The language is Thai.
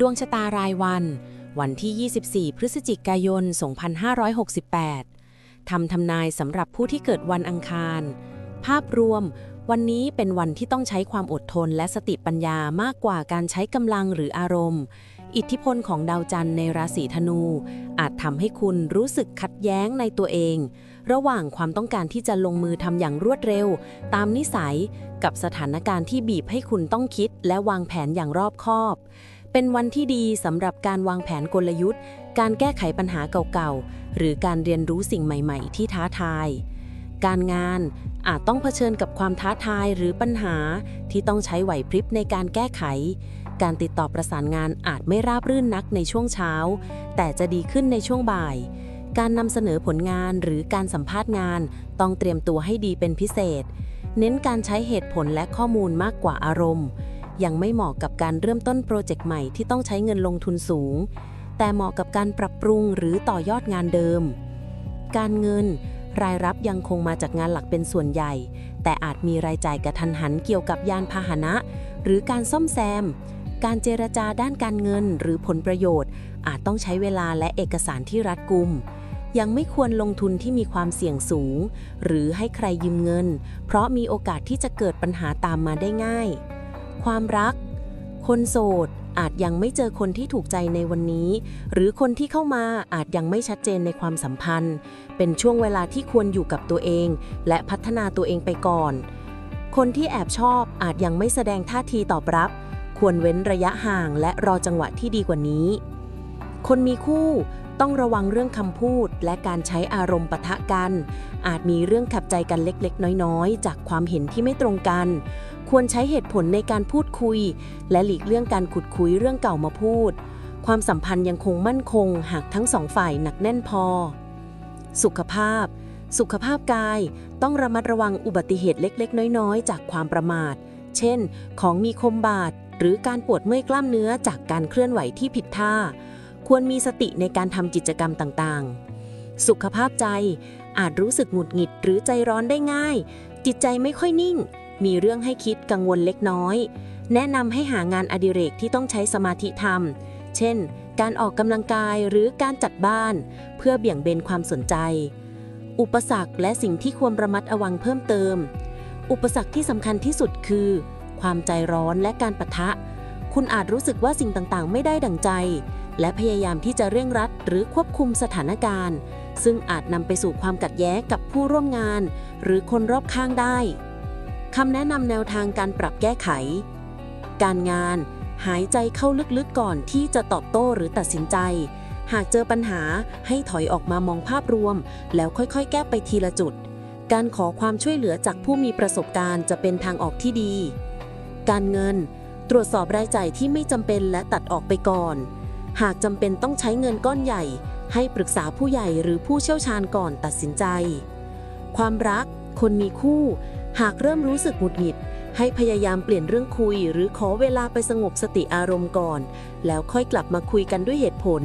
ดวงชะตารายวัน วันที่ 24 พฤศจิกายน 2568 ทำทำนายสำหรับผู้ที่เกิดวันอังคาร ภาพรวม วันนี้เป็นวันที่ต้องใช้ความอดทนและสติปัญญามากกว่าการใช้กำลังหรืออารมณ์ อิทธิพลของดาวจันทร์ในราศีธนู อาจทำให้คุณรู้สึกขัดแย้งในตัวเอง ระหว่างความต้องการที่จะลงมือทำอย่างรวดเร็ว ตามนิสัย กับสถานการณ์ที่บีบให้คุณต้องคิดและวางแผนอย่างรอบคอบ เป็นวันที่ดีสำหรับการวางแผนกลยุทธ์ การแก้ไขปัญหาเก่าๆ หรือการเรียนรู้สิ่งใหม่ๆ ที่ท้าทาย การงานอาจต้องเผชิญกับความท้าทายหรือปัญหาที่ต้องใช้ไหวพริบในการแก้ไข การติดต่อประสานงานอาจไม่ราบรื่นนักในช่วงเช้า แต่จะดีขึ้นในช่วงบ่าย การนำเสนอผลงานหรือการสัมภาษณ์งาน ต้องเตรียมตัวให้ดีเป็นพิเศษ เน้นการใช้เหตุผลและข้อมูลมากกว่าอารมณ์ ยังไม่เหมาะกับการเริ่มต้นโปรเจกต์ใหม่ที่ต้องใช้เงินลงทุนสูง แต่เหมาะกับการปรับปรุงหรือต่อยอดงานเดิม การเงินรายรับยังคงมาจากงานหลักเป็นส่วนใหญ่ แต่อาจมีรายจ่ายกระทันหันเกี่ยวกับยานพาหนะ หรือการซ่อมแซม การเจรจาด้านการเงินหรือผลประโยชน์ อาจต้องใช้เวลาและเอกสารที่รัดกุม ยังไม่ควรลงทุนที่มีความเสี่ยงสูง หรือให้ใครยืมเงิน เพราะมีโอกาสที่จะเกิดปัญหาตามมาได้ง่าย ความรัก คนโสดอาจยังไม่เจอคนที่ถูกใจในวันนี้ หรือคนที่เข้ามาอาจยังไม่ชัดเจนในความสัมพันธ์ เป็นช่วงเวลาที่ควรอยู่กับตัวเอง และพัฒนาตัวเองไปก่อน คนที่แอบชอบอาจยังไม่แสดงท่าทีตอบรับ ควรเว้นระยะห่างและรอจังหวะที่ดีกว่านี้ คนมีคู่ต้องระวังเรื่องคำพูดและการใช้อารมณ์ปะทะกัน อาจมีเรื่องขับใจกันเล็กๆ น้อยๆ จากความเห็นที่ไม่ตรงกัน ควรใช้เหตุผลในการพูดคุย และหลีกเลี่ยงการขุดคุยเรื่องเก่ามาพูด ความสัมพันธ์ยังคงมั่นคง หากทั้งสองฝ่ายหนักแน่นพอ สุขภาพ สุขภาพกายต้องระมัดระวังอุบัติเหตุเล็ก ๆ น้อย ๆ จากความประมาท เช่น ของมีคมบาดหรือการปวดเมื่อยกล้ามเนื้อจากการเคลื่อนไหวที่ผิดท่า ควรมีสติในการทำกิจกรรมต่างๆ สุขภาพใจอาจรู้สึกหงุดหงิดหรือใจร้อนได้ง่าย จิตใจไม่ค่อยนิ่ง มีเรื่องให้คิดกังวลเล็กน้อย แนะนำให้หางานอดิเรกที่ต้องใช้สมาธิทำเช่น การออกกำลังกายหรือการจัดบ้าน เพื่อเบี่ยงเบนความสนใจ อุปสรรคและสิ่งที่ควรระมัดระวังเพิ่มเติม อุปสรรคที่สำคัญที่สุดคือ ความใจร้อนและการปะทะ คุณอาจรู้สึกว่าสิ่งต่างๆ ไม่ได้ดั่งใจ และพยายามที่จะเร่งรัดหรือควบคุมสถานการณ์ ซึ่งอาจนำไปสู่ความกัดแย้งกับผู้ร่วมงาน หรือคนรอบข้างได้ คำแนะนำแนวทางการปรับแก้ไข การงานหายใจเข้าลึกๆก่อนที่จะตอบโต้หรือตัดสินใจ หากเจอปัญหาให้ถอยออกมามองภาพรวม แล้วค่อยๆ แก้ไปทีละจุด การขอความช่วยเหลือจากผู้มีประสบการณ์จะเป็นทางออกที่ดี การเงิน ตรวจสอบรายจ่ายที่ไม่จำเป็นและตัดออกไปก่อน หากจำเป็นต้องใช้เงินก้อนใหญ่ ให้ปรึกษาผู้ใหญ่หรือผู้เชี่ยวชาญก่อนตัดสินใจ ความรัก คนมีคู่ หากเริ่มรู้สึกหงุดหงิด ให้พยายามเปลี่ยนเรื่องคุย หรือขอเวลาไปสงบสติอารมณ์ก่อน แล้วค่อยกลับมาคุยกันด้วยเหตุผล